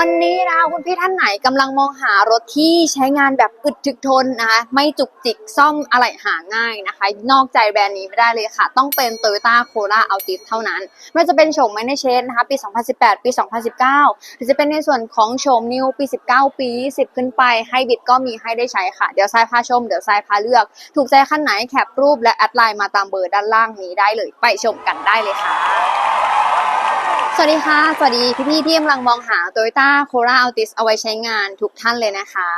วันนี้นะคะคุณพี่ท่านไหนกำลังมองหารถที่ใช้งานแบบอึดถึกทนนะคะไม่จุกจิกซ่อมอะไรหาง่ายนะคะ นอกใจแบรนด์นี้ไม่ได้เลยค่ะ ต้องเป็น Toyota Corolla Altis เท่านั้นไม่จะเป็นโฉม m a n เชนนะคะปี 2018 ปี 2019 หรือจะเป็นในส่วนของโฉม New ปี 19 ปี10ขึ้นไปให้บิดก็มีให้ได้ใช้ค่ะ เดี๋ยวทรายพาชม เดี๋ยวทรายพาเลือก ถูกใจขั้นไหนแคปรูปและแอดไลน์มาตามเบอร์ด้านล่างนี้ได้เลย ไปชมกันได้เลยค่ะ สวัสดีค่ะ สวัสดีพี่ๆที่กำลังมองหา Toyota Corolla Altis เอาไว้ใช้งานทุกท่านเลยนะคะ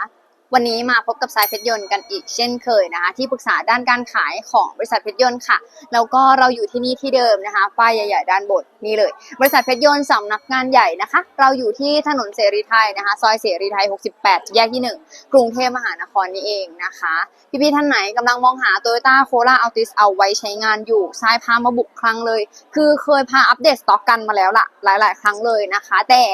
วันนี้มาพบกับสายเพชรยนต์กันอีกเช่นเคยนะคะที่ปรึกษาด้านการขายของบริษัทเพชรยนต์ค่ะแล้วก็เราอยู่ที่นี่ที่เดิมนะคะป้ายใหญ่ๆด้านบนนี่เลย บริษัทเพชรยนต์สำนักงานใหญ่นะคะ เราอยู่ที่ถนนเสรีไทยนะคะ ซอยเสรีไทย 68 แยกที่ 1 กรุงเทพมหานครนี่เองนะคะพี่ๆท่านไหนกำลังมองหา Toyota Corolla Altis เอาไว้ใช้งานอยู่ทรายพามาบุกครั้งเลย คือเคยพาอัปเดตสต็อกกันมาแล้วล่ะหลาย ๆ ครั้งเลยนะคะ แต่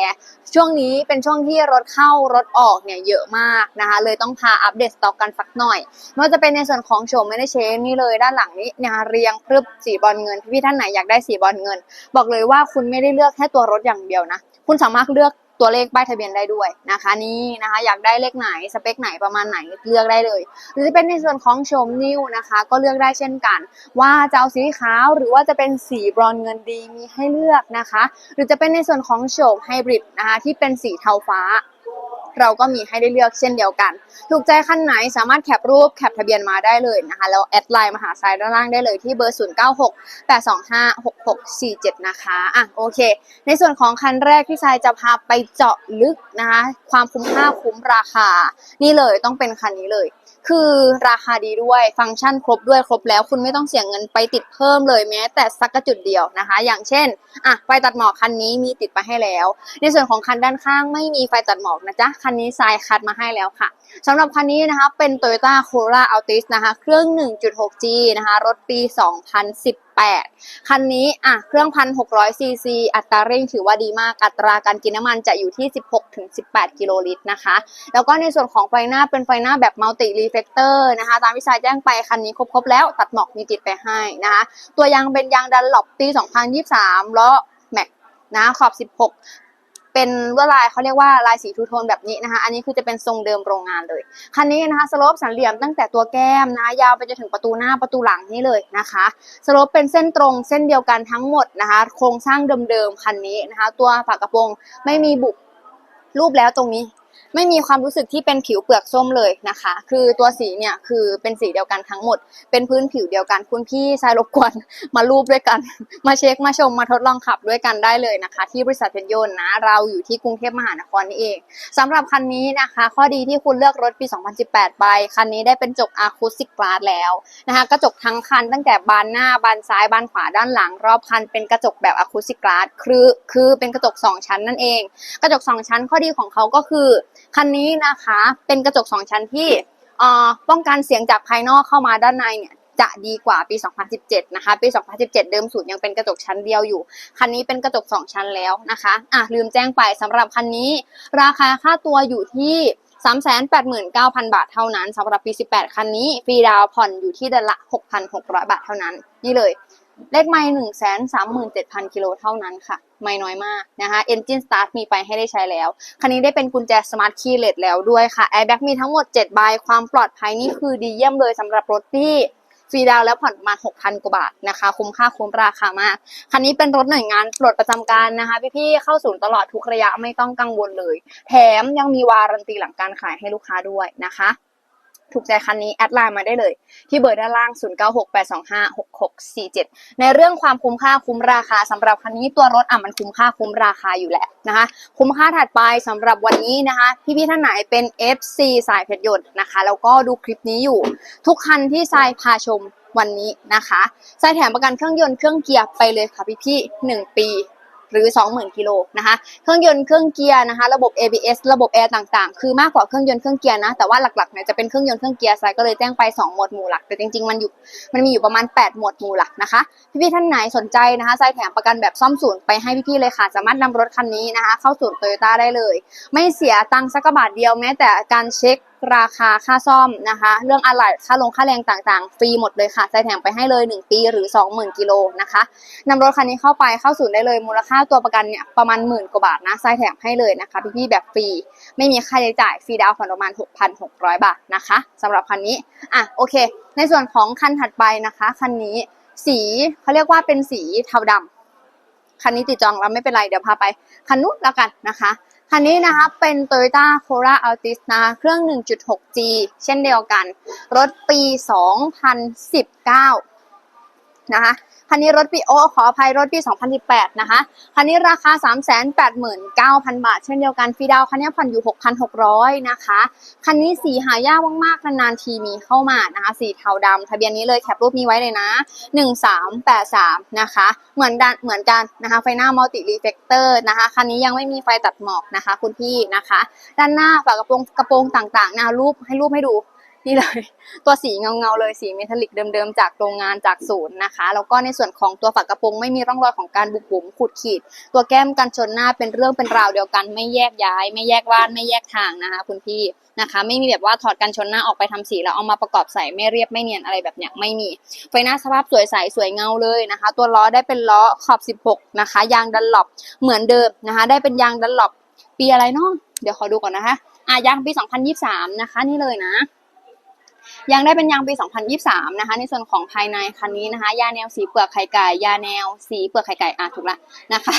ช่วงนี้เป็นช่วงที่รถเข้ารถออกเนี่ยเยอะมากนะคะเลยต้องพาอัปเดตสต็อกกันสักหน่อยไม่ว่าจะเป็นในส่วนของโฉมไม่ได้เชนนี่เลยด้านหลังนี้เนี่ยเรียงพรึบสีบอลเงินพี่ๆท่านไหนอยากได้สีบอลเงิน บอกเลยว่าคุณไม่ได้เลือกแค่ตัวรถอย่างเดียวนะ คุณสามารถเลือกตัวเลขป้ายทะเบียนได้ด้วยนะคะ นี่นะคะอยากได้เลขไหนสเปคไหนประมาณไหนเลือกได้เลย หรือจะเป็นในส่วนของโฉมนิวนะคะ ก็เลือกได้เช่นกัน ว่าจะเอาสีขาวหรือว่าจะเป็นสีบรอนเงินดีมีให้เลือกนะคะ หรือจะเป็นในส่วนของโฉมไฮบริดนะคะที่เป็นสีเทาฟ้า เราก็มีให้ได้เลือกเช่นเดียวกัน ถูกใจคันไหนสามารถแคปรูปแคปทะเบียนมาได้เลยนะคะแล้วแอดไลน์มาหาทรายด้านล่างได้เลยที่เบอร์ 0 9 6 8 2 5 6 6 4 7 นะคะอะโอเค ในส่วนของคันแรกที่ทรายจะพาไปเจาะลึกนะคะความคุ้มค่าคุ้มราคา นี่เลยต้องเป็นคันนี้เลย คือราคาดีด้วยฟังก์ชันครบด้วยครบแล้ว คุณไม่ต้องเสียเงินไปติดเพิ่มเลยแม้ แต่สักกระจุดเดียวนะคะ อย่างเช่นอะไฟตัดหมอกคันนี้มีติดมาให้แล้ว ในส่วนของคันด้านข้างไม่มีไฟตัดหมอกนะจ๊ะคันนี้ทรายคัดมาให้แล้วค่ะสำหรับคันนี้นะคะเป็น Toyota Corolla Altis นะคะ เครื่อง 1.6G นะคะ รถปี 2010 8 คันนี้อะเครื่อง 1,600 ซีซี อัตราเร่งถือว่าดีมาก อัตราการกินน้ำมันจะอยู่ที่ 16-18 กิโลลิตรนะคะ แล้วก็ในส่วนของไฟหน้าเป็นไฟหน้าแบบ Multi Reflector นะคะ ตามวิชายแจ้งไปคันนี้ครบๆแล้วตัดหมอกมีติดไปให้นะคะ ตัวยางเป็นยางดันหลบปี 2023ล้อแม็กนะขอบ 16 เป็นลวดลายเขาเรียกว่าลายสีทูโทนแบบนี้นะคะ อันนี้คือจะเป็นทรงเดิมโรงงานเลย คันนี้นะคะสโลปสันเหลี่ยมตั้งแต่ตัวแก้มนะยาวไปจนถึงประตูหน้าประตูหลังนี่เลยนะคะสโลปเป็นเส้นตรงเส้นเดียวกันทั้งหมดนะคะ โครงสร้างเดิมๆคันนี้นะคะ ตัวฝากระโปรงไม่มีบุบรูปแล้วตรงนี้ ไม่มีความรู้สึกที่เป็นผิวเปลือกส้มเลยนะคะ คือตัวสีเนี่ยคือเป็นสีเดียวกันทั้งหมด เป็นพื้นผิวเดียวกัน คุณพี่ชายรบกวนมารูปด้วยกัน มาเช็คมาชมมาทดลองขับด้วยกันได้เลยนะคะ ที่บริษัทเพชรยนต์นะเราอยู่ที่กรุงเทพมหานครนี่เองสำหรับคันนี้นะคะ ข้อดีที่คุณเลือกรถปี 2018 ไปคันนี้ได้เป็นจกอะคูสติกกลาสแล้วนะคะกระจกทั้งคันตั้งแต่บานหน้าบานซ้ายบานขวาด้านหลัง รอบคันเป็นกระจกแบบอะคูสติกกลาสคือคือเป็นกระจก 2 ชั้นนั่นเอง กระจก 2 ชั้นข้อดีของเขาก็คือ คันนี้นะคะเป็นกระจก 2 ชั้นที่อ่อป้องกันเสียงจากภายนอกเข้ามาด้านในเนี่ยจะดีกว่าปี 2017 นะคะ ปี 2017 เดิมสูตรยังเป็นกระจกชั้นเดียวอยู่ คันนี้เป็นกระจก 2 ชั้นแล้วนะคะ อะ ลืมแจ้งไปสำหรับคันนี้ ราคาค่าตัวอยู่ที่ 389,000 บาทเท่านั้นสำหรับปี 18 คันนี้ฟรีดาวผ่อนอยู่ที่เดือนละ 6,600 บาทเท่านั้น นี่เลย เลขไม่หนึ่งแสนสามหมื่นเจ็ดพันกิโลเท่านั้นค่ะ ไม่น้อยมากนะคะ Engine Start มีไปให้ได้ใช้แล้ว คันนี้ได้เป็นกุญแจ Smart Key LED แล้วด้วยค่ะ Airbag มีทั้งหมด 7 ใบ ความปลอดภัยนี่คือดีเยี่ยมเลยสำหรับรถที่ฟรีดาวแล้วผ่อนประมาณ6,000 กว่าบาทนะคะ คุ้มค่าคุ้มราคามาก คันนี้เป็นรถหน่วยงานปลดประจำการนะคะ พี่ๆ เข้าศูนย์ตลอดทุกระยะไม่ต้องกังวลเลย แถมยังมีวารันตีหลังการขายให้ลูกค้าด้วยนะคะ ถูกใจคันนี้แอดไลน์มาได้เลย ที่เบอร์ด้านล่าง 0968256647 ในเรื่องความคุ้มค่าคุ้มราคาสำหรับคันนี้ตัวรถอะมันคุ้มค่าคุ้มราคาอยู่แหละนะคะ คุ้มค่าถัดไปสำหรับวันนี้นะคะ พี่ๆท่านไหนเป็น FC สายเพชรยนต์นะคะ แล้วก็ดูคลิปนี้อยู่ ทุกคันที่ทรายพาชมวันนี้นะคะทรายแถมประกันเครื่องยนต์เครื่องเกียร์ไปเลยค่ะพี่ๆหนึ่งปี หรือ 20,000กิโลนะคะเครื่องยนต์เครื่องเกียร์นะคะระบบ ABS ระบบแอร์ต่างๆ คือมากกว่าเครื่องยนต์เครื่องเกียร์นะแต่ว่าหลักๆเนี่ยจะเป็นเครื่องยนต์เครื่องเกียร์ทรายก็เลยแจ้งไป 2 หมวดหมู่หลัก แต่จริงๆมันอยู่มันมีอยู่ประมาณ 8 หมวดหมู่หลักนะคะพี่ๆท่านไหนสนใจนะคะทรายแถมประกันแบบซ่อมศูนย์ไปให้พี่ๆเลยค่ะสามารถนำรถคันนี้นะคะ เข้าศูนย์โตโยต้าได้เลย ไม่เสียตังค์สักบาทเดียวแม้แต่การเช็คราคาค่าซ่อมนะคะ เรื่องอะไหล่ค่าลงค่าแรงต่างๆ ฟรีหมดเลยค่ะใส่แถมไปให้เลย 1 ปีหรือ 20,000กิโลนะคะนำรถคันนี้เข้าไปเข้าศูนย์ได้เลยมูลค่าตัวประกันเนี่ยประมาณหมื่นกว่าบาทนะใส่แถมให้เลยนะคะพี่ๆแบบฟรีไม่มีค่าใช้จ่ายฟรีดาวน์ผ่อนประมาณ 6,600 บาทนะคะสำหรับคันนี้อะโอเค ในส่วนของคันถัดไปนะคะคันนี้สีเขาเรียกว่าเป็นสีเทาดำคันนี้ติดจองแล้วไม่เป็นไรเดี๋ยวพาไปคันนู้นแล้วกันนะคะ คันนี้นะคะเป็น Toyota Corolla Altis นะเครื่อง 1.6G เช่นเดียวกัน รถปี 2019 นะคะคันนี้รถปีโอขออภัยรถปี 2018 นะคะคันนี้ราคา 389,000 บาท เช่นเดียวกันฟรีดาวคันนี้ผ่อนอยู่ 6,600 นะคะคันนี้สีหายากมากๆนานๆทีมีเข้ามานะคะสีเทาดำทะเบียนนี้เลยแคปรูปนี้ไว้เลยนะ 1383 นะคะเหมือนกันเหมือนกันนะคะไฟหน้ามัลติรีเฟกเตอร์นะคะคันนี้ยังไม่มีไฟตัดหมอกนะคะ คุณพี่นะคะ ด้านหน้าฝากระโปรงกระโปรงต่างๆนะรูปให้รูปให้ดู นี่เลย ตัวสีเงาเงาๆเลยสีเมทัลลิกเดิมๆจากโรงงานจากศูนย์นะคะแล้วก็ในส่วนของตัวฝากระโปรงไม่มีร่องรอยของการบุบบุ๋มขูดขีด ตัวแก้มกันชนหน้าเป็นเรื่องเป็นราวเดียวกัน ไม่แยกย้าย ไม่แยกว่านไม่แยกทางนะคะ คุณพี่นะคะ ไม่มีแบบว่าถอดกันชนหน้าออกไปทำสีแล้วเอามาประกอบใส่ไม่เรียบไม่เนียนอะไรแบบเนี้ยไม่มีไฟหน้าสภาพสวยใสสวยเงาเลยนะคะ ตัวล้อได้เป็นล้อขอบ 16 นะคะ ยางดันหลบเหมือนเดิมนะคะ ได้เป็นยางดันหลบปีอะไรเนาะเดี๋ยวขอดูก่อนนะคะอะยางปี 2023 นะคะ นี่เลยนะ ยางได้เป็นยางปี 2023 นะคะ ในส่วนของภายในคันนี้นะคะ ยาแนวสีเปลือกไข่ไก่ ยาแนวสีเปลือกไข่ไก่ อะถูกละนะคะ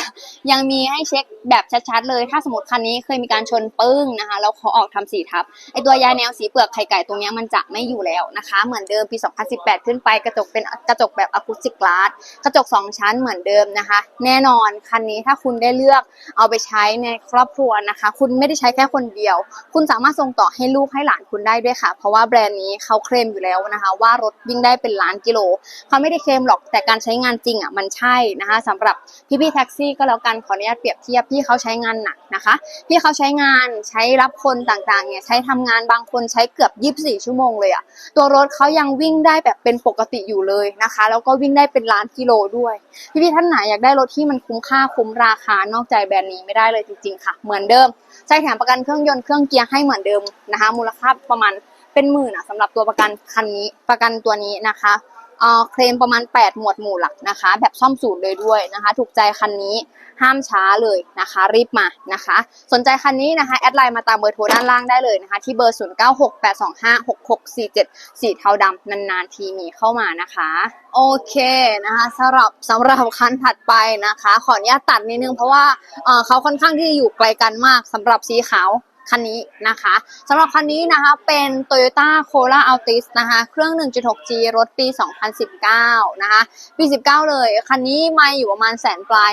ยังมีให้เช็คแบบชัดๆเลย ถ้าสมมติคันนี้เคยมีการชนปึ้งนะคะ แล้วเขาออกทำสีทับ ไอตัวยาแนวสีเปลือกไข่ไก่ตรงเนี้ยมันจะไม่อยู่แล้วนะคะ เหมือนเดิมปี 2018 ขึ้นไป กระจกเป็นกระจกแบบอะคูสติกกลาส กระจก 2 ชั้นเหมือนเดิมนะคะ แน่นอนคันนี้ถ้าคุณได้เลือกเอาไปใช้ในครอบครัวนะคะ คุณไม่ได้ใช้แค่คนเดียว คุณสามารถส่งต่อให้ลูกให้หลานคุณได้ด้วยค่ะ เพราะว่าแบรนด์นี้เขาเคลมอยู่แล้วนะคะ ว่ารถวิ่งได้เป็นล้านกิโลเขาไม่ได้เคลมหรอกแต่การใช้งานจริงอะมันใช่นะคะสำหรับพี่พี่แท็กซี่ก็แล้วกันขออนุญาตเปรียบเทียบพี่เขาใช้งานหนักนะคะพี่เขาใช้งานใช้รับคนต่างๆเนี่ยใช้ทำงานบางคนใช้เกือบ 24 ชั่วโมงเลยอะตัวรถเขายังวิ่งได้แบบเป็นปกติอยู่เลยนะคะ แล้วก็วิ่งได้เป็นล้านกิโลด้วย พี่ๆท่านไหนอยากได้รถที่มันคุ้มค่าคุ้มราคานอกใจแบรนด์นี้ไม่ได้เลยจริงๆค่ะ เหมือนเดิมใช้แถมประกันเครื่องยนต์เครื่องเกียร์ให้เหมือนเดิมนะคะ มูลค่าประมาณ เป็นหมื่นอะสำหรับตัวประกันคันนี้ประกันตัวนี้นะคะเอ่อเคลมประมาณ 8 หมวดหมู่หลักนะคะ แบบซ่อมศูนย์เลยด้วยนะคะ ถูกใจคันนี้ห้ามช้าเลยนะคะ รีบมานะคะ สนใจคันนี้นะคะ แอดไลน์มาตามเบอร์โทรด้านล่างได้เลยนะคะ ที่เบอร์ 0968256647 สีเทาดำนานๆทีมีเข้ามานะคะ โอเคนะคะสำหรับสำหรับคันถัดไปนะคะ ขออนุญาตตัดนิดนึงเพราะว่าเอ่อเขาค่อนข้างที่จะอยู่ไกลกันมากสำหรับสีขาว คันนี้นะคะสำหรับคันนี้นะคะเป็น Toyota Corolla Altis นะคะเครื่อง 1.6G รถปี 2019 นะคะปี 19 เลย คันนี้ม่อยู่ประมาณแสนปลาย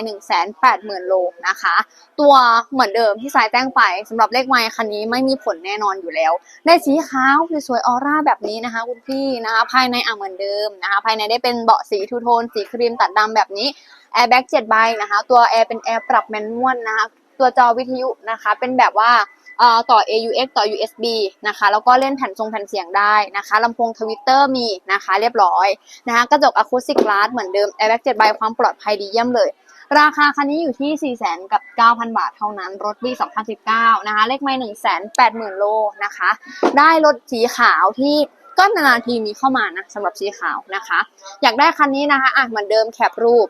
180,000 โลนะคะ ตัวเหมือนเดิมที่สายแจ้งไปสำหรับเลขไมค์คันนี้ไม่มีผลแน่นอนอยู่แล้วได้สีขาวสวยออร่าแบบนี้นะคะคุณพี่นะคะภายในอะเหมือนเดิมนะคะภายในได้เป็นเบาะสีทูโทนสีครีมตัดดำแบบนี้แอร์แบ็ก7ใบนะคะ ตัวแอร์เป็นแอร์ปรับแมนนวลนะคะ ตัวจอวิทยุนะคะ เป็นแบบว่า ต่อ AUX ต่อ USB นะคะ แล้วก็เล่นแผ่นทรงแผ่นเสียงได้นะคะลำโพงทวิตเตอร์มีนะคะเรียบร้อยนะคะกระจกอะคูสติก glass เหมือนเดิม Airbag 7ใบความปลอดภัยดีเยี่ยมเลยราคาคันนี้อยู่ที่ 4 0 0 0 0กับ 9,000 บาทเท่านั้น รถปี 2019 นะคะ เลขไม่180,000 โลนะคะ ได้รถสีขาวที่ก็นานๆทีมีเข้ามานะสำหรับสีขาวนะคะ อยากได้คันนี้นะคะอะเหมือนเดิมแคปรูป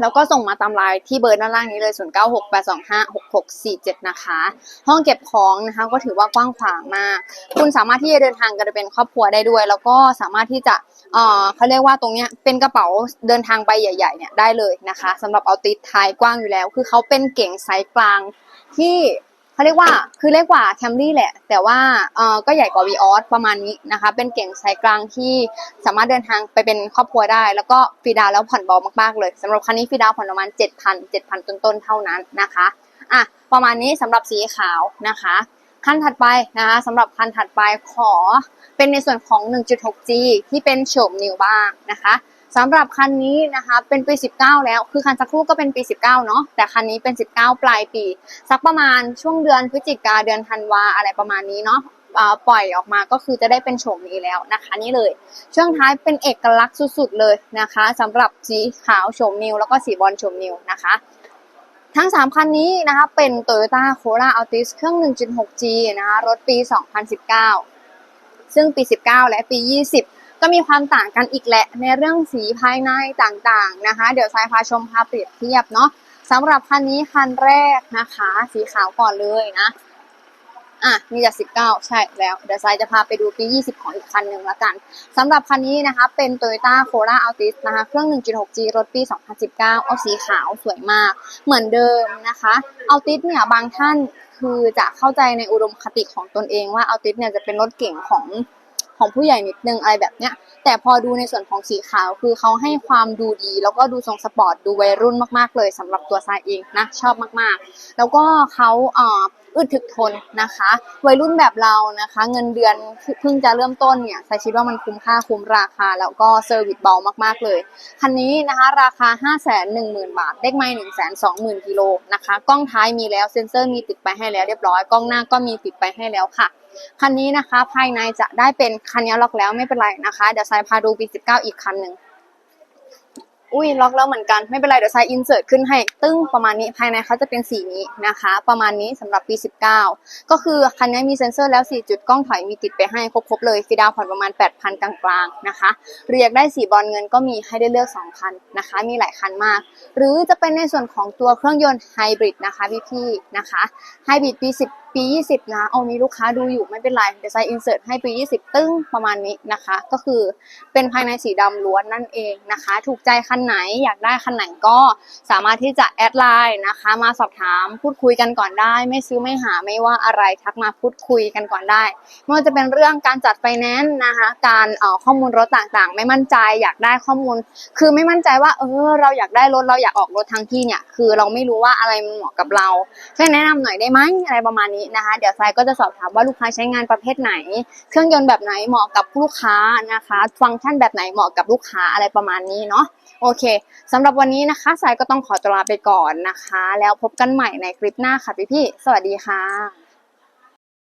แล้วก็ส่งมาตามไลน์ที่เบอร์ด้านล่างนี้เลย 0968256647 นะคะ ห้องเก็บของนะคะก็ถือว่ากว้างขวางมาก คุณสามารถที่จะเดินทางกันเป็นครอบครัวได้ด้วย แล้วก็สามารถที่จะเอ่อเขาเรียกว่าตรงเนี้ยเป็นกระเป๋าเดินทางไปใหญ่ๆเนี่ยได้เลยนะคะสำหรับเอาติดท้ายกว้างอยู่แล้ว คือเขาเป็นเก่งไซส์กลางที่ เขาเรียกว่าคือเล็กกว่าแคมรี่แหละ แต่ว่าเอ่อก็ใหญ่กว่าวีออสประมาณนี้นะคะ เป็นเก่งไซส์กลางที่สามารถเดินทางไปเป็นครอบครัวได้ แล้วก็ฟรีดาวแล้วผ่อนเบามากๆเลยสำหรับคันนี้ฟรีดาวผ่อนประมาณ 7,000 7,000 ต้นๆเท่านั้นนะคะอะประมาณนี้สำหรับสีขาวนะคะขั้นถัดไปนะคะสำหรับคันถัดไปขอเป็นในส่วนของ 1.6G ที่เป็นโฉมนิวบ้างนะคะ สำหรับคันนี้นะคะเป็นปี 19 แล้วคือคันสักครู่ก็เป็นปี 19 เนาะแต่คันนี้เป็น 19 ปลายปี สักประมาณช่วงเดือนพฤศจิกาเดือนธันวาอะไรประมาณนี้เนาะปล่อยออกมาก็คือจะได้เป็นโฉมนี้แล้วนะคะ นี่เลยช่วงท้ายเป็นเอกลักษณ์สุดๆเลยนะคะสำหรับสีขาวโฉมนิวแล้วก็สีบอลโฉมนิวนะคะ ทั้ง 3 คันนี้นะคะเป็น Toyota Corolla Altis เครื่อง 1.6G นะคะรถปี 2019 ซึ่งปี 19 และปี 20 ก็มีความต่างกันอีกแหละในเรื่องสีภายในต่างๆนะคะ เดี๋ยวสายพาชมพาเปรียบเทียบเนาะสำหรับคันนี้คันแรกนะคะ สีขาวก่อนเลยนะอะมีแต่19ใช่แล้ว เดี๋ยวสายจะพาไปดูปี20ของอีกคันหนึ่งละกันสำหรับคันนี้นะคะ เป็น Toyota Corolla Altis นะคะ เครื่อง 1.6G รถปี 2019 เอาสีขาวสวยมาก เหมือนเดิมนะคะ Altis เนี่ย บางท่านคือจะเข้าใจในอุดมคติของตนเองว่า Altis เนี่ยจะเป็นรถเก่งของ ของผู้ใหญ่นิดนึงอะไรแบบเนี้ย แต่พอดูในส่วนของสีขาวคือเขาให้ความดูดี แล้วก็ดูทรงสปอร์ตดูวัยรุ่นมากๆเลยสำหรับตัวทรายเองนะชอบมากๆ แล้วก็เขาเอ่อ อึดถึกทนนะคะ วัยรุ่นแบบเรานะคะ เงินเดือนเพิ่งจะเริ่มต้นเนี่ยทรายคิดว่ามันคุ้มค่าคุ้มราคา แล้วก็เซอร์วิสเบามากๆเลย คันนี้นะคะราคา 5 1 0 0 0 0 บาท เลขไม้1 2 0 0 0 0กิโลนะคะ กล้องท้ายมีแล้วเซ็นเซอร์มีติดไปให้แล้วเรียบร้อย กล้องหน้าก็มีติดไปให้แล้วค่ะคันนี้นะคะภายในจะได้เป็นคันนี้ล็อกแล้วไม่เป็นไรนะคะ เดี๋ยวทรายพาดูปี19 อีกคันหนึ่ง อุ้ยล็อกแล้วเหมือนกันไม่เป็นไรเดี๋ยวทรายอินเสิร์ตขึ้นให้ตึ้งประมาณนี้ภายในเขาจะเป็นสีนี้นะคะ ประมาณนี้สำหรับปี 19 ก็คือคันนี้มีเซ็นเซอร์แล้ว 4 จุดกล้องถอยมีติดไปให้ครบๆเลยฟีดาวผ่อนประมาณ 8,000 กลางๆนะคะหรืออยกได้สีบอลเงินก็มีให้ได้เลือก 2 คันนะคะ มีหลายคันมาก หรือจะเป็นในส่วนของตัวเครื่องยนต์ไฮบริดนะคะพี่ๆนะคะไฮบริดปี10 ปี 20 นะ เอามีลูกค้าดูอยู่ไม่เป็นไร เดี๋ยวใส่อินเสิร์ตให้ปี 20 ตึ้งประมาณนี้นะคะ ก็คือเป็นภายในสีดำล้วนนั่นเองนะคะ ถูกใจคันไหนอยากได้คันไหนก็สามารถที่จะแอดไลน์นะคะ มาสอบถามพูดคุยกันก่อนได้ ไม่ซื้อไม่หาไม่ว่าอะไรทักมาพูดคุยกันก่อนได้ไม่ว่าจะเป็นเรื่องการจัดไฟแนนซ์นะคะการเอ่อข้อมูลรถต่างๆ ไม่มั่นใจอยากได้ข้อมูล คือไม่มั่นใจว่าเออเราอยากได้รถเราอยากออกรถทั้งที่เนี่ยคือเราไม่รู้ว่าอะไรมันเหมาะกับเราช่วยแนะนำหน่อยได้ไหมอะไรประมาณนี้นะคะ เดี๋ยวทรายก็จะสอบถามว่าลูกค้าใช้งานประเภทไหน เครื่องยนต์แบบไหนเหมาะกับลูกค้านะคะ ฟังก์ชันแบบไหนเหมาะกับลูกค้าอะไรประมาณนี้เนาะโอเคสำหรับวันนี้นะคะทรายก็ต้องขอตัวลาไปก่อนนะคะ แล้วพบกันใหม่ในคลิปหน้าค่ะพี่พี่สวัสดีค่ะ